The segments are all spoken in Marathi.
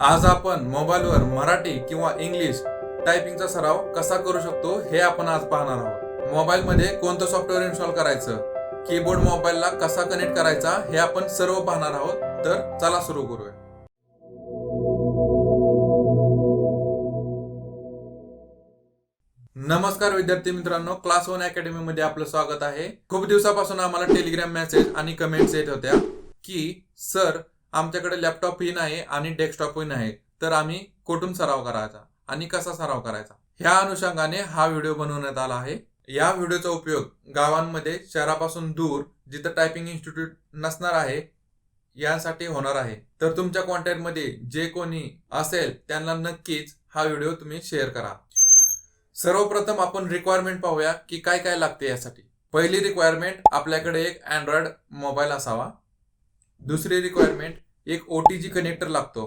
आज आपण मोबाईलवर मराठी किंवा इंग्लिश टायपिंगचा सराव कसा करू शकतो हे आपण आज पाहणार आहोत. मोबाईलमध्ये कोणतं सॉफ्टवेअर इन्स्टॉल करायचं? कीबोर्ड मोबाईलला कसा कनेक्ट करायचा हे आपण सर्व पाहणार आहोत. तर चला सुरू करूया. नमस्कार विद्यार्थी मित्रांनो क्लास वन अकॅडमी मध्ये आपलं स्वागत आहे. खूप दिवसापासून आम्हाला टेलिग्राम मेसेज आणि कमेंट्स येत होत्या की सर आमच्याकडे लॅपटॉपही नाही आणि डेस्कटॉपही नाही तर आम्ही कुठून सराव करायचा आणि कसा सराव करायचा? ह्या अनुषंगाने हा व्हिडिओ बनवण्यात आला आहे. या व्हिडिओचा उपयोग गावांमध्ये शहरापासून दूर जिथं टायपिंग इन्स्टिट्यूट नसणार आहे यासाठी होणार आहे. तर तुमच्या कॉन्टॅक्टमध्ये जे कोणी असेल त्यांना नक्कीच हा व्हिडिओ तुम्ही शेअर करा. सर्वप्रथम आपण रिक्वायरमेंट पाहूया की काय काय लागते यासाठी. पहिली रिक्वायरमेंट आपल्याकडे एक अँड्रॉइड मोबाईल असावा. दुसरी रिक्वायरमेंट एक ओ टी जी कनेक्टर लागतो.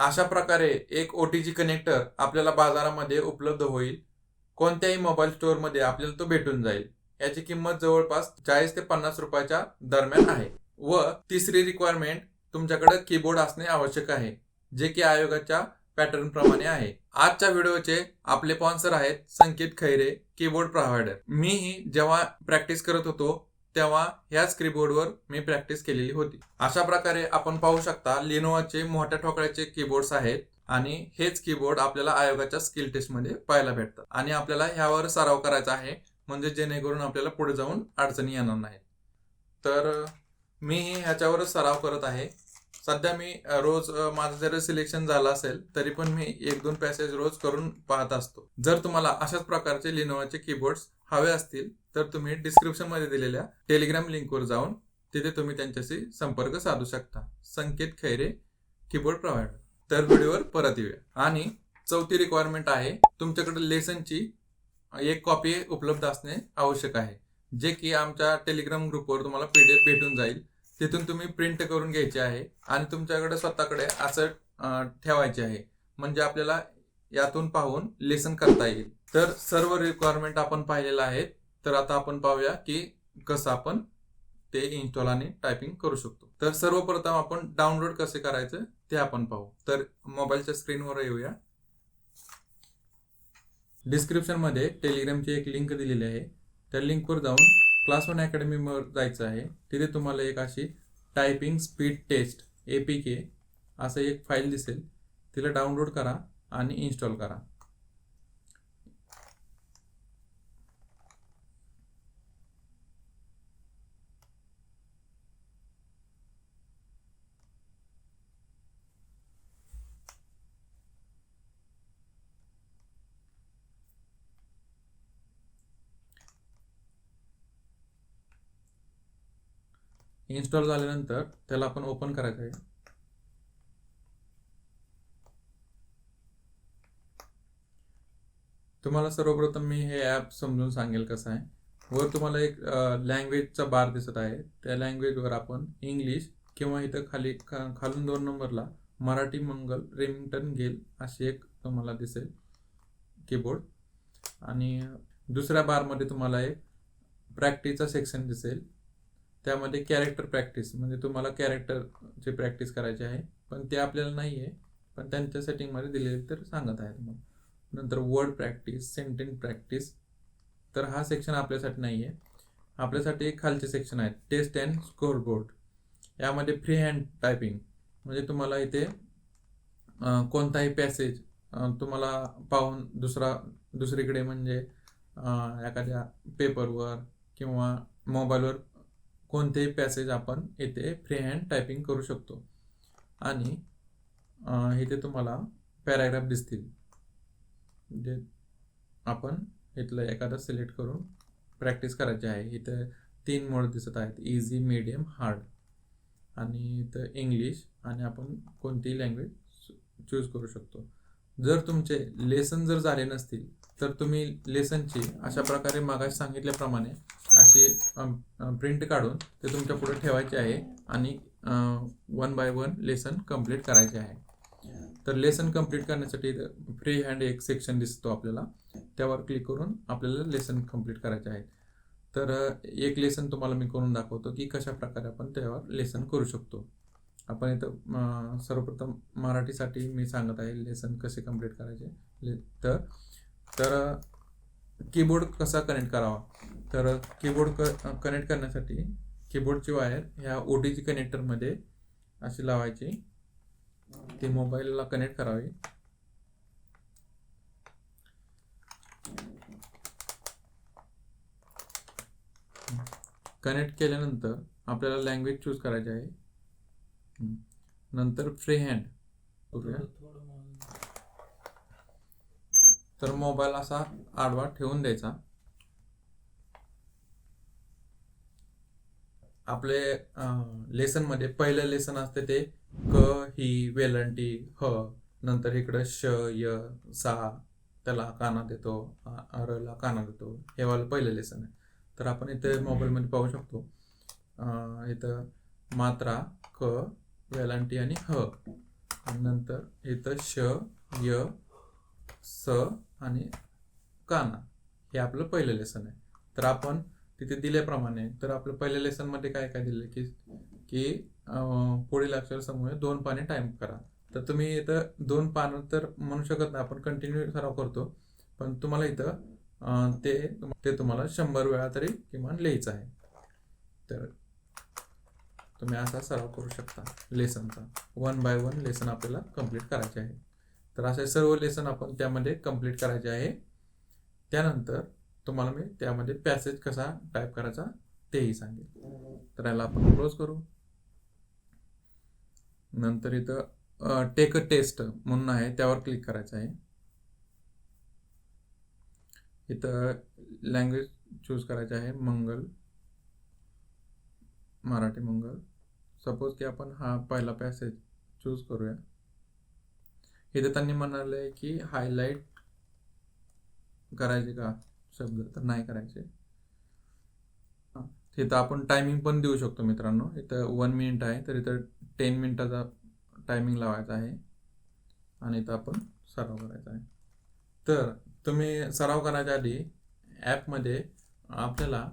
अशा प्रकारे एक ओ टी जी कनेक्टर आपल्याला बाजारामध्ये उपलब्ध होईल. कोणत्याही मोबाईल स्टोअरमध्ये आपल्याला तो भेटून जाईल. याची किंमत जवळपास चाळीस ते पन्नास रुपयाच्या दरम्यान आहे. व तिसरी रिक्वायरमेंट तुमच्याकडे कीबोर्ड असणे आवश्यक आहे. जे की आयोगाच्या पॅटर्न प्रमाणे आहे. आजच्या व्हिडिओचे आपले स्पॉन्सर आहेत संकेत खैरे कीबोर्ड प्रोव्हायडर मीही जेव्हा प्रॅक्टिस करत होतो तेव्हा ह्याच कीबोर्डवर मी प्रॅक्टिस केलेली होती. अशा प्रकारे आपण पाहू शकता लिनोवाचे मोठ्या ठोकळ्याचे कीबोर्ड्स आहेत आणि हेच कीबोर्ड आपल्याला आयोगाच्या स्किल टेस्टमध्ये पाहायला भेटतात. आणि आपल्याला ह्यावर सराव करायचा आहे म्हणजे जेणेकरून आपल्याला पुढे जाऊन अडचणी येणार नाहीत. तर मीही ह्याच्यावरच सराव करत आहे. सध्या मी रोज माझं जरी सिलेक्शन झालं असेल तरी पण मी एक दोन पॅसेज रोज करून पाहत असतो. जर तुम्हाला अशाच प्रकारचे लिनोवाचे कीबोर्ड्स हवे असतील तर तुम्ही डिस्क्रिप्शनमध्ये दिलेल्या टेलिग्राम लिंकवर जाऊन तिथे तुम्ही त्यांच्याशी संपर्क साधू शकता. संकेत खैरे कीबोर्ड प्रोव्हाइडर तर व्हिडिओवर परत येऊया. आणि चौथी रिक्वायरमेंट आहे तुमच्याकडे लेसनची एक कॉपी उपलब्ध असणे आवश्यक आहे जे की आमच्या टेलिग्राम ग्रुपवर तुम्हाला पीडीएफ भेटून जाईल. तिथून तुम्ही प्रिंट करून घ्यायचे आहे आणि तुमच्याकडे स्वतःकडे असं ठेवायचे आहे. म्हणजे आपल्याला यातून पाहून लेसन करता येईल. तर सर्व रिक्वायरमेंट आपण पाहिलेलं आहे तर आता आपण पाहूया की कसं आपण ते इन्स्टॉल आणि टायपिंग करू शकतो. तर सर्वप्रथम आपण डाउनलोड कसे करायचं ते आपण पाहू. तर मोबाईलच्या स्क्रीनवर येऊया. डिस्क्रिप्शनमध्ये टेलिग्रामची एक लिंक दिलेली आहे. त्या लिंकवर जाऊन क्लास वन अकॅडमीवर जायचं आहे. तिथे तुम्हाला एक अशी typing speed test A P K असं एक फाईल दिसेल. तिला डाउनलोड करा आणि इन्स्टॉल करा. इन्स्टॉल झाल्यानंतर त्याला आपण ओपन करायचं आहे. तुम्हाला सर्वप्रथम मी हे ॲप समजून सांगेल कसं आहे. वर तुम्हाला एक लँग्वेजचा बार दिसत आहे. त्या लँग्वेजवर आपण इंग्लिश किंवा इथं खाली खा खालून दोन नंबरला मराठी मंगल रेमिंग्टन गेल अशी एक तुम्हाला दिसेल कीबोर्ड आणि दुसऱ्या बारमध्ये तुम्हाला एक प्रॅक्टिसचा सेक्शन दिसेल. त्यामध्ये कॅरेक्टर प्रॅक्टिस म्हणजे तुम्हाला कॅरेक्टरची प्रॅक्टिस करायची आहे पण ते आपल्याला नाही आहे पण त्यांच्या सेटिंगमध्ये दिलेले तर सांगत आहे तुम्हाला नंतर वर्ड प्रॅक्टिस सेंटेन्स प्रॅक्टिस तर हा सेक्शन आपल्यासाठी नाही आहे आपल्यासाठी एक खालचे सेक्शन आहे टेस्ट अँड स्कोर बोर्ड यामध्ये फ्री हँड टायपिंग म्हणजे तुम्हाला इथे कोणताही पॅसेज तुम्हाला पाहून दुसरा दुसरीकडे म्हणजे एखाद्या पेपरवर किंवा मोबाईलवर कोणतेही पॅसेज आपण इथे फ्री हँड टायपिंग करू शकतो. आणि इथे तुम्हाला पॅराग्राफ दिसतील. जे आपण इथलं एखादं सिलेक्ट करून प्रॅक्टिस करायची आहे. इथं तीन मोड दिसत आहेत. इझी मीडियम हार्ड आणि इथं इंग्लिश आणि आपण कोणतीही लँग्वेज चूज करू शकतो. जर तुमचे लेसन जर झाले नसतील तर तुम्ही लेसनची अशा प्रकारे मागाशी सांगितल्याप्रमाणे अशी प्रिंट काढून ते तुमच्यापुढे ठेवायचे आहे आणि one by one lesson complete करायचे आहे. तर लेसन कंप्लीट करण्यासाठी फ्री हँड एक सेक्शन दिसतो आपल्याला. त्यावर क्लिक करून आपल्याला लेसन कंप्लीट करायचे आहे. तर एक लेसन तुम्हाला मी करून दाखवतो की कशा प्रकारे आपण त्यावर लेसन करू शकतो. आपण इथं सर्वप्रथम मराठीसाठी मी सांगत आहे लेसन कसे कंप्लीट करायचे. ले तर तर कीबोर्ड कसा कनेक्ट करावा? तर कीबोर्ड क कनेक्ट करण्यासाठी कीबोर्डची वायर ह्या ओ टी जी कनेक्टरमध्ये अशी लावायची. ती मोबाईलला कनेक्ट करावी. कनेक्ट केल्यानंतर आपल्याला लँग्वेज चूज करायची आहे. नंतर फ्री हँड करूया तर मोबाईल असा आडवा ठेवून द्यायचा. आपले लेसनमध्ये पहिलं लेसन असते ते क ही वेलंटी ह नंतर इकडं श य सा त्याला काना देतो रला काना देतो. हे वालं पहिलं लेसन आहे. तर आपण इथे मोबाईलमध्ये पाहू शकतो. इथं मात्रा क वेलांटी आणि ह. आणि नंतर इथं श य स आणि काना हे आपलं पहिलं लेसन आहे. तर आपण तिथे दिल्याप्रमाणे तर आपलं पहिल्या लेसनमध्ये काय काय दिलं? की की पुढील अक्षर दोन पाने टाईम करा. तर तुम्ही इथं दोन पानं तर म्हणू शकत नाही आपण कंटिन्यू सराव करतो. पण तुम्हाला इथं ते ते तुम्हाला शंभर वेळा तरी किमान लिहायचं आहे. तर तुम्ही असा सराव करू शकता. लेसनचा वन बाय वन लेसन आपल्याला कंप्लीट करायचे आहे. तर असे सर्व लेसन आपण त्यामध्ये कंप्लीट करायचे आहे. त्यानंतर तुम्हाला मी त्यामध्ये पॅसेज कसा टाईप करायचा तेही सांगेल तर याला आपण क्लोज करू. नंतर इथं टेक अ टेस्ट म्हणून आहे त्यावर क्लिक करायचं आहे. इथं लँग्वेज चूज करायचं आहे मंगल मराठी मंगल. सपोज की आपण हा पहिला पॅसेज चूज करूया. इथे त्यांनी म्हणाले की हायलाईट करायचे का? शब्द तर नाही करायचे. तिथं इथं आपण टायमिंग पण देऊ शकतो मित्रांनो. इथं वन मिनिट आहे तर इथं टेन मिनिटाचा टायमिंग लावायचा आहे. आणि इथं आपण सराव करायचा आहे. तर तुम्ही सराव करायच्या आधी ॲपमध्ये आपल्याला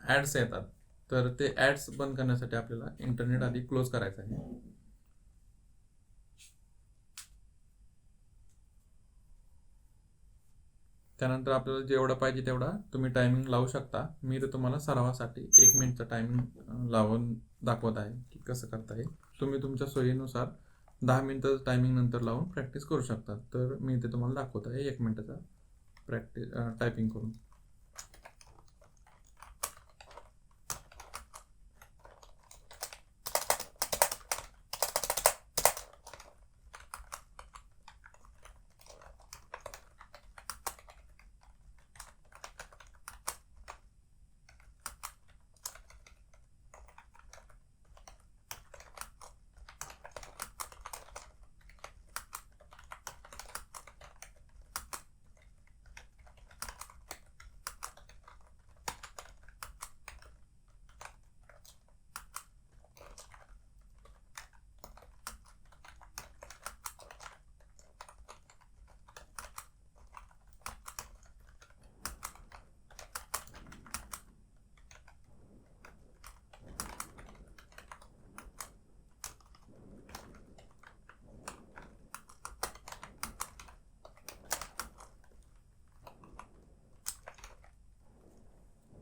ॲड्स येतात. तर ते ॲड्स बंद करण्यासाठी आपल्याला इंटरनेट आधी क्लोज करायचं आहे. त्यानंतर आपल्याला जेवढा पाहिजे तेवढा तुम्ही टायमिंग लावू शकता. मी तर तुम्हाला सरावासाठी एक मिनिटचा टायमिंग लावून दाखवत आहे की कसं करता येईल. तुम्ही तुमच्या सोयीनुसार दहा मिनटं टायमिंग नंतर लावून प्रॅक्टिस करू शकता. तर मी ते तुम्हाला दाखवत आहे एक मिनटाचा प्रॅक्टिस टायपिंग करून.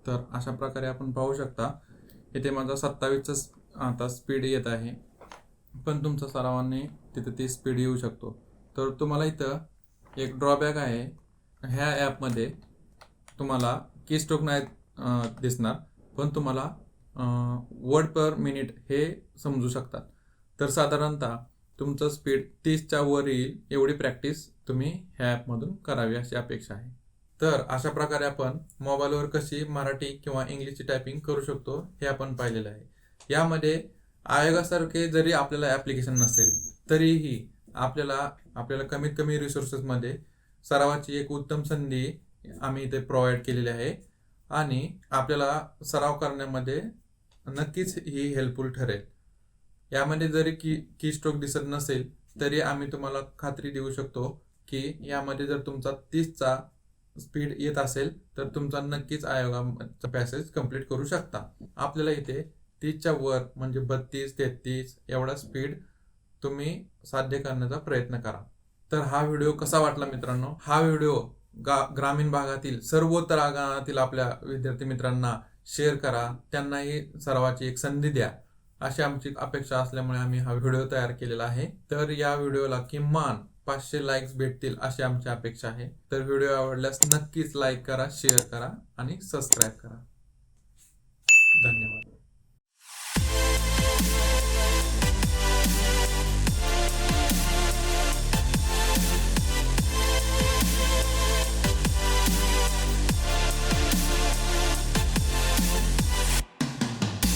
तर अशा प्रकारे आपण पाहू शकता. इथे माझा सत्तावीसचा आता स्पीड येत आहे. पण तुमचा सरावाने तिथे ती स्पीड येऊ शकतो. तर तुम्हाला इथं एक ड्रॉबॅक आहे. ह्या ॲपमध्ये तुम्हाला की स्ट्रोक नाही दिसणार. पण तुम्हाला वर्ड पर मिनिट हे समजू शकतात. तर साधारणतः तुमचं स्पीड तीसच्या वर येईल एवढी प्रॅक्टिस तुम्ही ह्या ॲपमधून करावी अशी अपेक्षा आहे. तर अशा प्रकारे आपण मोबाईलवर कशी मराठी किंवा इंग्लिशची टायपिंग करू शकतो हे आपण पाहिलेलं आहे. यामध्ये आयोगासारखे जरी आपल्याला ॲप्लिकेशन नसेल तरीही आपल्याला आपल्याला कमीत कमी रिसोर्सेसमध्ये सरावाची एक उत्तम संधी आम्ही इथे प्रोव्हाइड केलेली आहे. आणि आपल्याला सराव करण्यामध्ये नक्कीच ही हेल्पफुल ठरेल. यामध्ये जरी की की स्ट्रोक दिसत नसेल तरी आम्ही तुम्हाला खात्री देऊ शकतो की यामध्ये जर तुमचा तीसचा स्पीड येत असेल तर तुमचा नक्कीच आयोगाचा पॅसेज कंप्लीट करू शकता. आपल्याला इथे तीसच्या वर म्हणजे बत्तीस तेहतीस एवढा स्पीड तुम्ही साध्य करण्याचा प्रयत्न करा. तर हा व्हिडिओ कसा वाटला मित्रांनो? हा व्हिडिओ गा ग्रामीण भागातील सर्व तळागाळातील आपल्या विद्यार्थी मित्रांना शेअर करा. त्यांनाही सर्वाची एक संधी द्या. अशी आमची अपेक्षा असल्यामुळे आम्ही हा व्हिडिओ तयार केलेला आहे. तर या व्हिडिओला किमान पाचशे लाईक्स भेटतील अशी आमची अपेक्षा आहे. तर व्हिडिओ आवडल्यास नक्कीच लाईक करा शेअर करा आणि सबस्क्राईब करा.